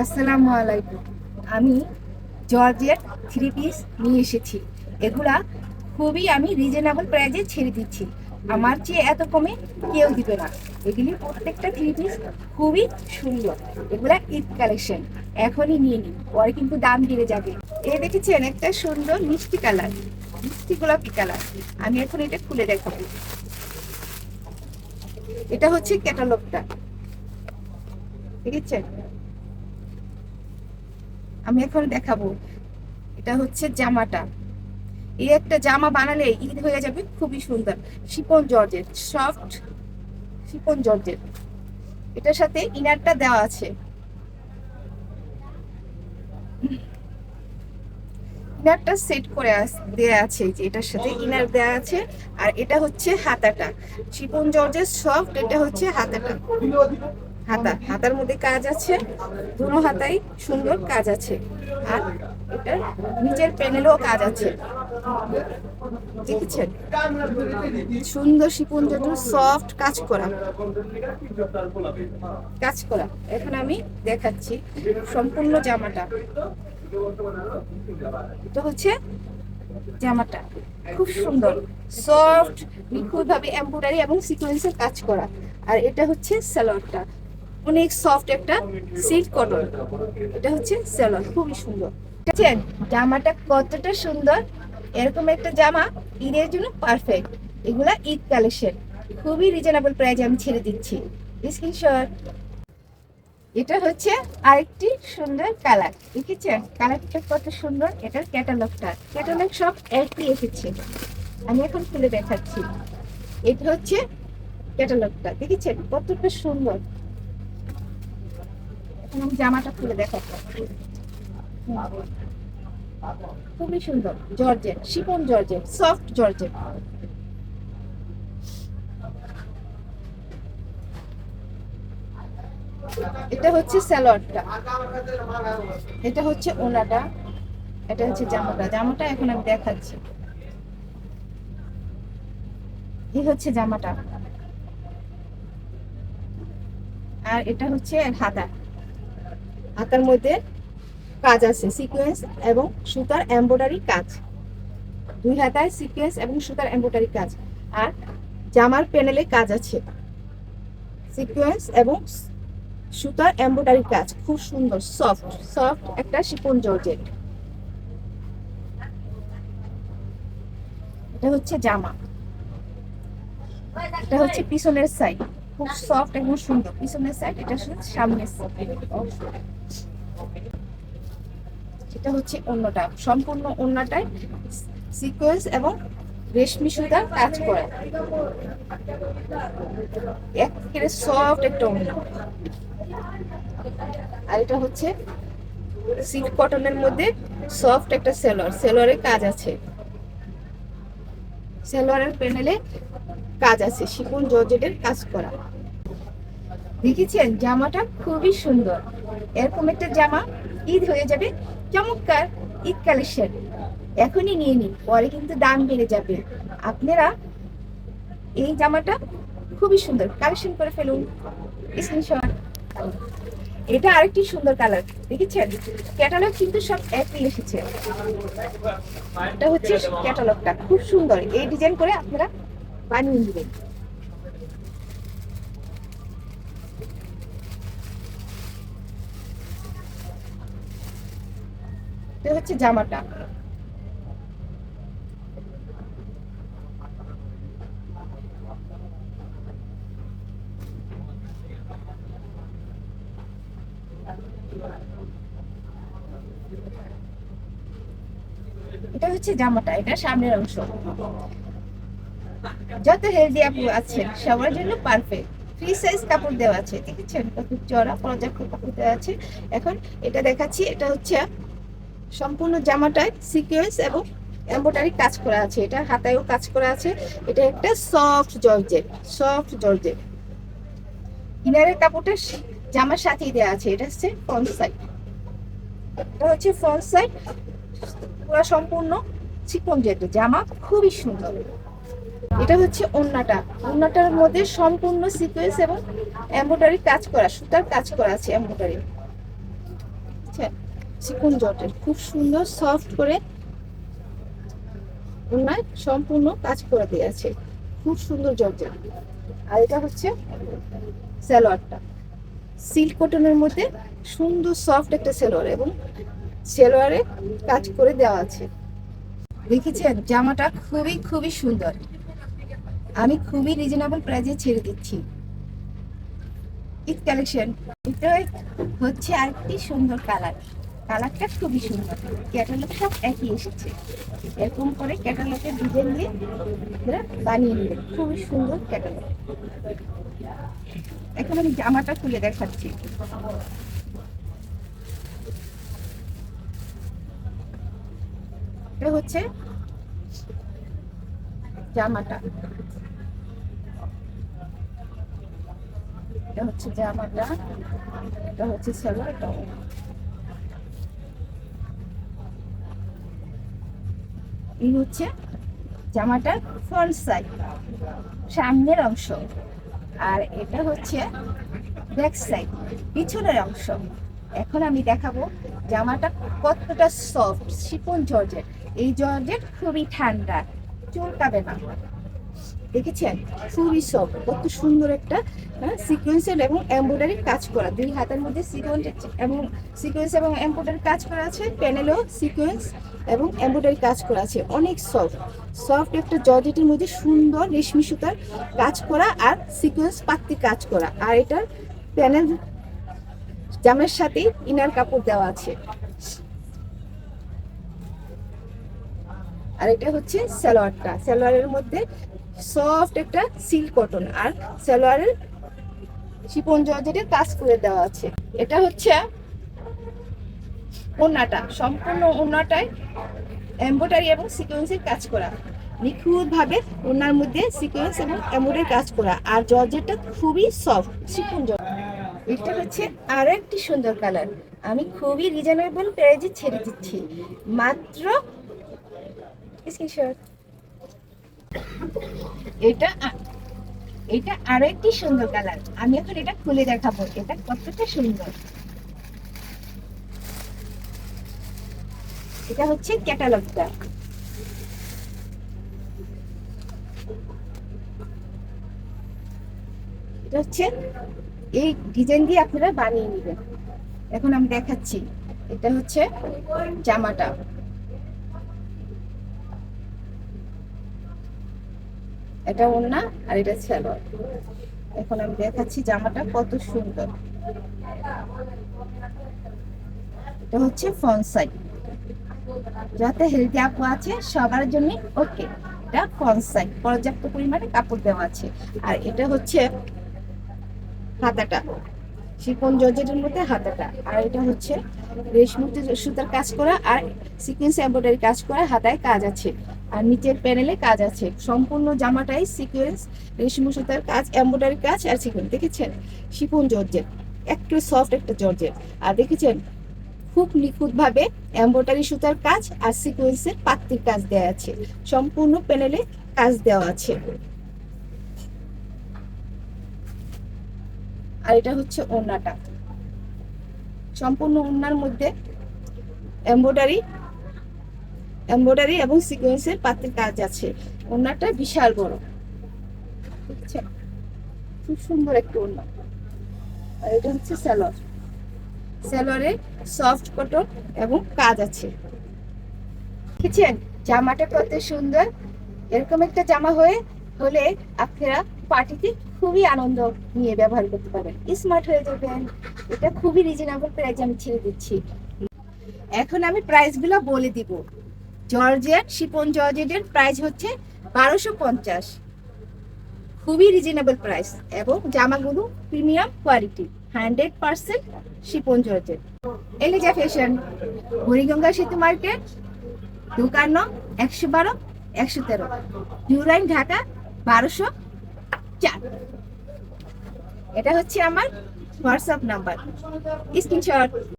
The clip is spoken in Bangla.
আসসালামু আলাইকুম। আমি জর্জের থ্রি পিস নিয়ে এসেছি। এগুলা খুবই আমি রিজনেবল প্রাইজে ছেড়ে দিচ্ছি। আমার চেয়ে এত কমে কেউ দিবে না। এগুলি প্রত্যেকটা থ্রি পিস খুবই সুন্দর। এগুলা ঈদ কালেকশন এখনই নিয়ে নিন, পরে কিন্তু দাম বেড়ে যাবে। এ দেখেছেন একটা সুন্দর মিষ্টি কালার। মিষ্টি গোলাপি কালার। আমি এখন এটা খুলে দেখাবো। এটা হচ্ছে ক্যাটালগটা দেখেছেন? আমি এখন দেখাবো। এটা হচ্ছে জামাটা। এই একটা জামা বানালে ঈদ হয়ে যাবে, খুবই সুন্দর। শিপন জর্জের, সফট শিপন জর্জের। এটার সাথে ইনারটা দেওয়া আছে। ইনারটা সেট করে দেয়া আছে, যে এটার সাথে ইনার দেয়া আছে। আর এটা হচ্ছে হাতাটা। শিপন জর্জের সফট, এটা হচ্ছে হাতাটা। হাতা। হাতার মধ্যে কাজ আছে, দুনো হাতাই সুন্দর কাজ আছে। আর এটা নিচের প্যানেলও কাজ আছে। দেখেছেন? সুন্দর শিপন জন্য সফট কাজ করা। কাজ করা। এখন আমি দেখাচ্ছি সম্পূর্ণ জামাটা। এটা হচ্ছে জামাটা। খুব সুন্দর। সফট নিখুঁতভাবে এমব্রয়ডারি এবং সিকোয়েন্সের কাজ করা। আর এটা হচ্ছে সালোয়ারটা অনেক সফট একটা সিল্ক কটন এটা হচ্ছে সালোয়ার খুবই সুন্দর। দেখছেন জামাটা কতটা সুন্দর। এরকম একটা জামা ঈদের জন্য পারফেক্ট এগুলা ঈদ কালেকশন। খুবই রিজনেবল প্রাইজে আমি ছেড়ে দিচ্ছি। স্ক্রিনশট এটা হচ্ছে আরেকটি সুন্দর কালার দেখেছেন? কালারটা কত সুন্দর। এটার ক্যাটালগটা ক্যাটালগ সব একই এসেছে আমি এখন খুলে দেখাচ্ছি। এটা হচ্ছে ক্যাটালগটা দেখেছেন? কতটা সুন্দর। এখন আমি জামাটা খুলে দেখাচ্ছি খুবই সুন্দর। Georgette chiffon georgette, soft georgette. এটা হচ্ছে স্যালোয়ারটা। এটা হচ্ছে ওনাটা। এটা হচ্ছে জামাটা। জামাটা এখন আমি দেখাচ্ছি। এই হচ্ছে জামাটা। আর এটা হচ্ছে হাতা। হাতার মধ্যে কাজ আছে সিকোয়েন্স এবং সুতার এমব্রয়ডারি কাজ। দুই হাতায় সিকোয়েন্স এবং সুতার এমব্রয়ডারি কাজ। আর জামার প্যানেলে কাজ আছে। সিকোয়েন্স এবং সুতার এমব্রয়ডারি কাজ, খুব সুন্দর সফট সফট একটা শিপন জর্জেট। এটা হচ্ছে জামা। এটা হচ্ছে পিছনের সাইড খুব সফট এবং সুন্দর। পিছনের সাইড এটা সামনের সাইড এটা হচ্ছে অন্যটা সম্পূর্ণ অন্যটায় সিকোয়েন্স এবং রেশমি সুতার কাজ করা। একেবারে সফট একটা অন্য আর এটা হচ্ছে সিল্ক কটনের মধ্যে সফট একটা সেলোয়ার সেলোয়ারের কাজ আছে। সেলোয়ারের প্যানেলে কাজ আছে শিপন জর্জেটের কাজ করা। দেখেছেন? জামাটা খুবই সুন্দর। এরকম একটা জামা ঈদ হয়ে যাবে, চমৎকার ঈদ কালেকশন। এখনই নিয়ে নিন, পরে কিন্তু দাম বেড়ে যাবে। আপনারা এই জামাটা খুবই সুন্দর, কালেকশন করে ফেলুন। স্ক্রিনশট। এটা আরেকটি সুন্দর কালার দেখেছেন? ক্যাটালগ কিন্তু সব একই এসেছে। এটা হচ্ছে ক্যাটালগটা খুব সুন্দর। এই ডিজাইন করে আপনারা বানিয়ে নেবেন। এটা হচ্ছে জামাটা। এটা হচ্ছে জামাটা, এটা সামনের অংশ। যত হেলদি আপু আছেন সবার জন্য পারফেক্ট ফ্রি সাইজ কাপড় দেওয়া আছে, দেখেছেন? কত চড়া, পর্যাপ্ত কাপড় দেওয়া আছে। এখন এটা দেখাচ্ছি, এটা হচ্ছে সম্পূর্ণ জামাটায় সিকোয়েন্স এবং এমব্রয়ডারি কাজ করা আছে। এটা হাতায়ও কাজ করা আছে। এটা একটা সফট জর্জেট সফট জর্জেট। ইনারের কাপড়টা জামার সাথেই দেওয়া আছে। এটা হচ্ছে ফ্রন্ট সাইড এটা হচ্ছে ফ্রন্ট সাইড পুরো সম্পূর্ণ চিকন যেটা জামা, খুবই সুন্দর। এটা হচ্ছে ওন্নাটা। ওন্নাটার মধ্যে সম্পূর্ণ সিকোয়েন্স এবং এমব্রয়ডারি কাজ করা, সুতার কাজ করা আছে এমব্রয়ডারি দেখছেন চিকন জটের, খুব সুন্দর সফট করে ওনার সম্পূর্ণ কাজ করে দিয়ে আছে। খুব সুন্দর জর্জেট আর এটা হচ্ছে সালোয়ারটা। সিল্ক কটনের মধ্যে সুন্দর সফট একটা সালোয়ার এবং সালোয়ারে কাজ করে দেওয়া আছে। দেখেছেন, জামাটা খুবই খুবই সুন্দর। আমি খুবই রিজনেবল প্রাইসে ছেড়ে দিচ্ছি। ঈদ কালেকশন এটা হচ্ছে আরেকটি সুন্দর কালার কালারটা খুবই সুন্দর। ক্যাটালগ সব একই এসেছে। এরকম করে ক্যাটালগের ডিজাইন দিয়ে বানিয়ে নেবেন খুবই সুন্দর ক্যাটালগ এখন আমি জামাটা খুলে দেখাচ্ছি। এটা হচ্ছে জামাটা। এটা হচ্ছে জামাটা, এটা হচ্ছে এই হচ্ছে জামাটার ফ্রন্ট সাইড সামনের অংশ। আর এটা হচ্ছে ব্যাক সাইড পিছনের অংশ। এখন আমি দেখাবো জামাটা কতটা সফট শিপন জর্জেট জর্জেট খুবই ঠান্ডা চুলকাবে না। দেখেছেন? খুবই সফট কত সুন্দর একটা সিকোয়েন্সের এবং এমব্রয়ডারি কাজ করা। দুই হাতের মধ্যে সিকোয়েন্স এবং সিকোয়েন্স এবং এমব্রয়ডারি কাজ করা আছে প্যানেলও সিকোয়েন্স এবং এমব্রয়ডারি কাজ করা আছে। অনেক সফট সফট একটা জর্জেটের মধ্যে সুন্দর রেশমি সুতার কাজ করা আর সিকোয়েন্স পাত্তি কাজ করা। আর এটার প্যানেল জামের সাথে ইনার কাপড় দেওয়া আছে। আর এটা হচ্ছে সালোয়ারটা। সালোয়ারের মধ্যে সফট একটা সিল্ক কটন আর সালোয়ারের শিপন জর্জেটের কাজ করে দেওয়া আছে। এটা হচ্ছে ওনাটা সম্পূর্ণ ওনাটায় এমব্রয়ডারি এবং সিকোয়েন্সের কাজ করা। নিখুঁত ভাবে ওনার মধ্যে সিকোয়েন্স এবং এমব্রয়ডারি কাজ করা। আর জর্জেটটা খুবই সফট শিপন জর্জেট। এটা হচ্ছে আরও একটি সুন্দর কালার আমি খুবই রিজনেবল প্রাইজে ছেড়ে দিচ্ছি। মাত্র স্ক্রিনশট এটা এটা আরও একটি সুন্দর কালার। আমি এখন এটা খুলে দেখাবো, এটা কতটা সুন্দর। এটা হচ্ছে ক্যাটালগটা। এটা হচ্ছে এই ডিজাইন দিয়ে আপনারা বানিয়ে নেবেন। এখন আমি দেখাচ্ছি, এটা হচ্ছে জামাটা। এটা ওড়না আর এটা সালোয়ার। এখন আমি দেখাচ্ছি জামাটা কত সুন্দর। এটা হচ্ছে ফ্রন্ট সাইড। যাতে হেলদি আপু আছে, সবার জন্য ওকে এটা ফ্রন্ট সাইড, পর্যাপ্ত পরিমাণে কাপড় দেওয়া আছে। আর এটা হচ্ছে হাতাটা শিপন জর্জেটের মধ্যে হাতাটা। আর এটা হচ্ছে রেশমি সুতার কাজ করা আর সিকোয়েন্স এমব্রয়ডারি কাজ করা হাতায় কাজ আছে। আর নিচের প্যানেলে কাজ আছে। সম্পূর্ণ জামাটাই সিকোয়েন্স রেশমি সুতার কাজ এমব্রয়ডারি কাজ আর সিকোয়েন্স দেখেছেন? শিপন জর্জেট একটু সফট একটা জর্জেট আর দেখেছেন? খুব নিখুঁতভাবে এমব্রয়ডারি সুতার কাজ আর সিকোয়েন্সের পাত্তির কাজ দেওয়া আছে। সম্পূর্ণ প্যানেলে কাজ দেওয়া আছে। আর এটা হচ্ছে ওড়নাটা। সম্পূর্ণ ওড়নার মধ্যে এমব্রয়ডারি এমব্রয়ডারি এবং সিকোয়েন্সের পাতের কাজ আছে। ওড়নাটা বিশাল বড়। বুঝছেন? খুব সুন্দর একটা ওড়না। আর এটা হচ্ছে স্যালোয়ার। স্যালোয়ারে সফট কটন এবং কাজ আছে। দেখেছেন জামাটা কত সুন্দর। এরকম একটা জামা হয়ে, হলে আপনারা পার্টিতে খুবই আনন্দ নিয়ে ব্যবহার করতে পারেন স্মার্ট হয়ে যাবেন। এটা খুবই রিজনেবল প্রাইস আমি ছেড়ে দিচ্ছি। এখন আমি প্রাইসগুলো বলে দিব। জর্জেট শিপন জর্জেটের প্রাইস হচ্ছে বারোশো পঞ্চাশ। খুবই রিজনেবল প্রাইস এবং জামাগুলো premium quality hundred percent chiffon georgette Eliza Fashion Hariganga Setu market দোকান নং একশো বারো, একশো তেরো। ইউরাইন ঢাকা, বারোশো চার। এটা হচ্ছে আমার হোয়াটসঅ্যাপ নাম্বার স্ক্রিনশট